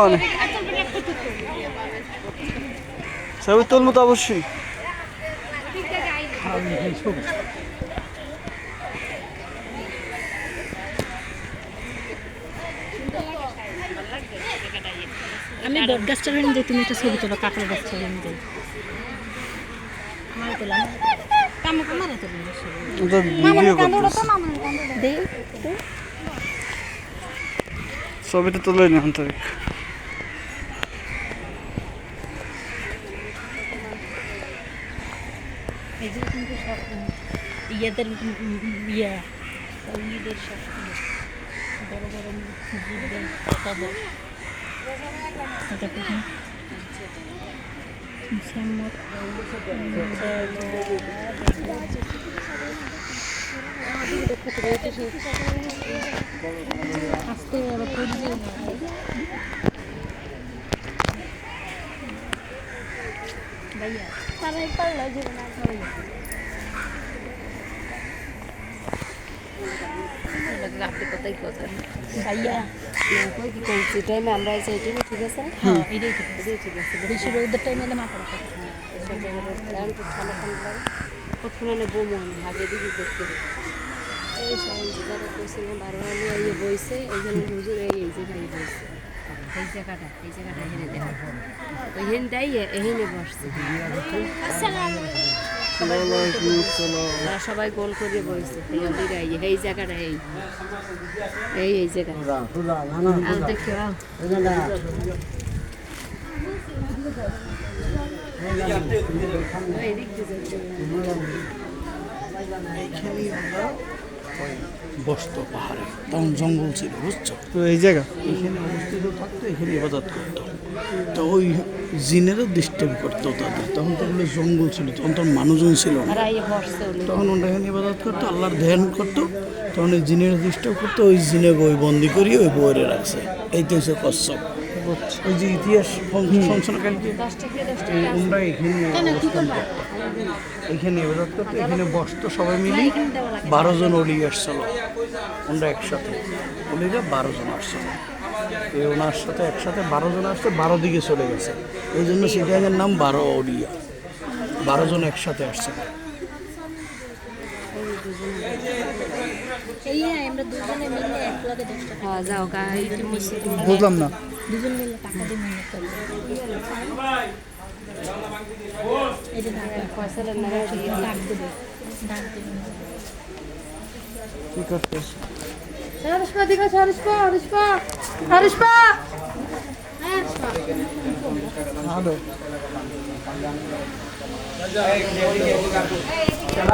অনেক ছবি তুলবো তো অবশ্যই। আমি বট গাছটা যাই তুমি একটা ছবি তোলো কাঁকড়া গাছটা নিয়ে যাই আমার তোলা ছবিটা তুলে নি আন্তরিক এই যে কিন্তু সব ইয়েদের ইয়ে ইয়েদের সব বড় বড়। জীবদের কবর এটা দেখুন মুসাম্মদ আস্তে আবার পড়ে যায় না ভাইয়া। আপনি কোথায় কোথায় ভাইয়া টাইমে আমরা এই সাইডে ঠিক আছে? হ্যাঁ এটাই ঠিক আছে। ঠিক আছে বেশি রোদের টাইমে এলে মাথা ব্যথা করে। কারণ তো ঠান্ডা ঠান্ডা লাগে কতক্ষণে বমু আমি হাগে দিকে দেখতে। এই সব জায়গা করছিলাম বারবার আমি এই বইছে এইখানে হুজুর এই এই জায়গায় বইছে। এই জায়গাটা এই জায়গাটা হেনে দেখ। ওই হেন দেয় এখানে বসছে। ওরা সবাই গোল করে বইছে। এই ওদিকে এই এই জায়গাটা এই। এই এই জায়গা। দেখো বসতো পাহাড়ে। তখন জঙ্গল ছিল বুঝছ? তো এই জায়গা? এখানে অবস্থিত থাকতো এখানে ইবাদত করতো। তো ওই জিনেরও ডিস্টার্ব করতো তাদের। তখন তো ওগুলো জঙ্গল ছিল তখন তো মানুষজন ছিল না। তখন ওটা এখানে ইবাদত করতো আল্লাহর ধ্যান করতো। তখন ওই জিনের ডিস্টার্ব করতো ওই জিনে বই বন্দি করিয়ে ওই বইরে রাখছে। এই তো হচ্ছে কচ্ছপ। ওই যে ইতিহাস আমরা এখানে এখানে এখানে বসতো সবাই মিলে বারো জন অলি আসছিল। আমরা একসাথে। অলিরা বারো জন আসছিল। এই ওনার সাথে একসাথে বারো জন আসতে বারো দিকে চলে গেছে। ওই জন্য সেটার নাম বারো অলিয়া। বারো জন একসাথে আসছে। এই হ্যাঁ এই বুঝলাম না। দুজন মিলে টাকা দিয়ে মেহনত করবো এই যে টাকা ফয়সালের নামে দিয়ে ডাক দেবে ডাক দেবে কি করতেছ হরিষ্পা দিকে হরিষ্পা হরিষ্পা হরিষ্পা ভালো